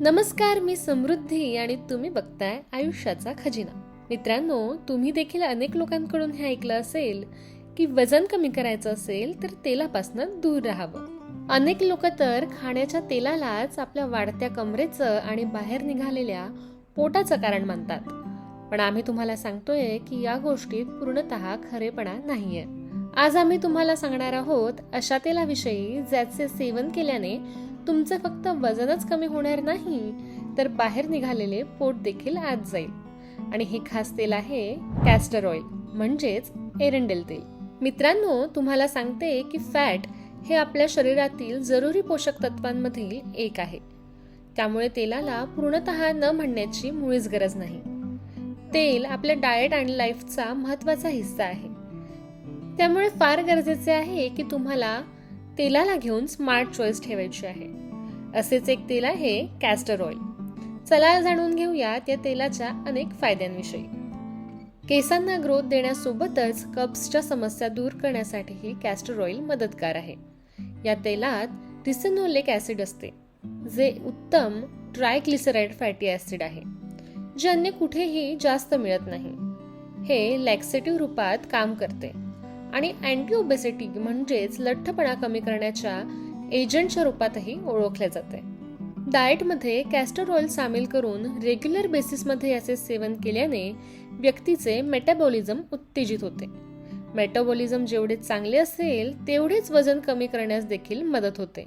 नमस्कार मी समृद्धी आणि तुम्ही बघताय आयुष्याचा खजिना. मित्रांनो तुम्ही देखील अनेक लोकांकडून हे ऐकलं असेल की वजन कमी करायचं असेल तर तेलापासून दूर राहावं. अनेक लोक तर खाण्याच्या तेलालाच आपल्या वाढत्या कमरेचं आणि बाहेर निघालेल्या पोटाचं कारण मानतात. पण आम्ही तुम्हाला सांगतोय की या गोष्टीत पूर्णतः खरेपणा नाहीये. आज आम्ही तुम्हाला सांगणार आहोत अशा तेलाविषयी ज्याचे सेवन केल्याने तुमचं फक्त वजनच कमी होणार नाही तर बाहेर निघालेले पोट देखील आत जाईल. आणि हे खास तेल आहे कॅस्टर ऑइल म्हणजेच एरंडेल तेल. मित्रांनो तुम्हाला सांगते की फॅट हे आपल्या शरीरातील जरुरी पोषक तत्वांमधील एक आहे. त्यामुळे तेलाला पूर्णतः न म्हणण्याची मुळीच गरज नाही. तेल आपल्या डाएट आणि लाईफचा महत्त्वाचा हिस्सा आहे. त्यामुळे फार गरजेचे आहे की तुम्हाला तेलाला घेऊन स्मार्ट चॉईस ठेवायची आहे. असेच एक तेल आहे कॅस्टर ऑइल चला जाणून घेऊयात या तेलाच्या अनेक फायद्यांविषयी. केसांना ग्रोथ देण्यासोबतच कप्सच्या समस्या दूर करण्यासाठीही कॅस्टर ऑइल मदतगार आहे. या तेलात रिसेनोलिक ॲसिड असते जे उत्तम ट्रायग्लिसराइड फॅटी ऍसिड आहे जे अन्य कुठेही जास्त मिळत नाही. हे लॅक्सेटिव्ह रूपात काम करते. आणि अँटी ओबेसिटी म्हणजेच लठ्ठपणा कमी करण्याच्या एजंटच्या रूपातही ओळखले जाते. डाएटमध्ये कॅस्टर ऑइल सामील करून रेग्युलर बेसिसमध्ये याचे सेवन केल्याने व्यक्तीचे मेटाबॉलिझम उत्तेजित होते. मेटाबॉलिझम जेवढे चांगले असेल तेवढेच वजन कमी करण्यास देखील मदत होते.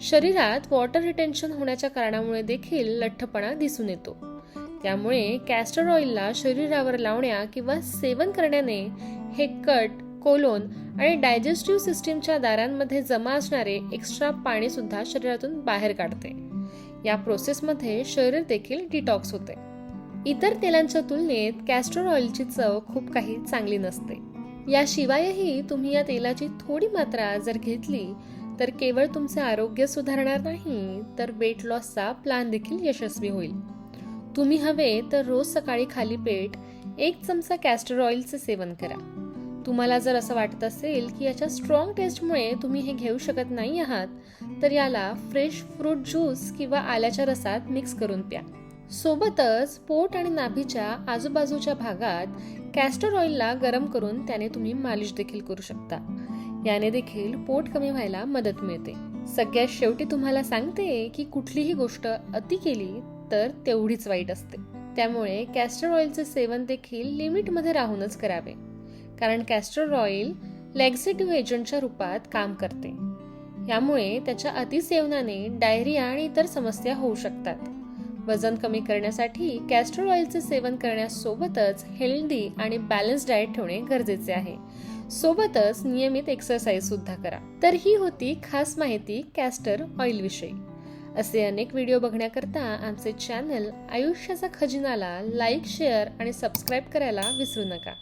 शरीरात वॉटर रिटेन्शन होण्याच्या कारणामुळे देखील लठ्ठपणा दिसून येतो. त्यामुळे कॅस्टर ऑइलला शरीरावर लावण्या किंवा सेवन करण्याने हे कट कोलोन आणि डायजेस्टिव्ह सिस्टीमच्या दारांमध्ये जमा असणारे एक्स्ट्रा पाणी सुद्धा शरीरातून बाहेर काढते. या प्रोसेसमध्ये शरीर देखील डिटॉक्स होते. इतर तेलांच्या तुलनेत कॅस्टर ऑइलची चव खूप काही चांगली नसते. याशिवायही तुम्ही या तेलाची थोडी मात्रा जर घेतली तर केवळ तुमचे आरोग्य सुधारणार नाही तर वेट लॉसचा प्लान देखील यशस्वी होईल. तुम्ही हवे तर रोज सकाळी खाली पेट एक चमचा कॅस्टर ऑइलचे सेवन करा. तुम्हाला जर असं वाटत असेल की याच्या स्ट्रॉंग टेस्टमुळे तुम्ही हे घेऊ शकत नाही आहात तर याला फ्रेश फ्रूट ज्यूस किंवा आल्याच्या रसात मिक्स करून प्या. सोबतच पोट आणि नाभीच्या आजूबाजूच्या भागात कॅस्टर ऑइलला गरम करून त्याने तुम्ही मालिश देखील करू शकता. याने देखील पोट कमी व्हायला मदत मिळते. सगळ्यात शेवटी तुम्हाला सांगते की कुठलीही गोष्ट अति केली तर तेवढीच वाईट असते. त्यामुळे कॅस्टर ऑइलचे सेवन देखील लिमिटमध्ये राहूनच करावे. कारण कॅस्टर ऑइल लॅक्सेटिव्ह एजंटच्या रूपात काम करते. यामुळे त्याच्या अतिसेवनाने डायरिया आणि इतर समस्या होऊ शकतात. वजन कमी करण्यासाठी कॅस्टर ऑइलचे सेवन करण्यासोबतच हेल्दी आणि बॅलन्स डाएट ठेवणे गरजेचे आहे. सोबतच नियमित एक्सरसाइज सुद्धा करा. तर ही होती खास माहिती कॅस्टर ऑइल विषयी असे अनेक व्हिडिओ बघण्याकरता आमचे चॅनल आयुष्याचा खजिनाला लाईक शेअर आणि सबस्क्राईब करायला विसरू नका.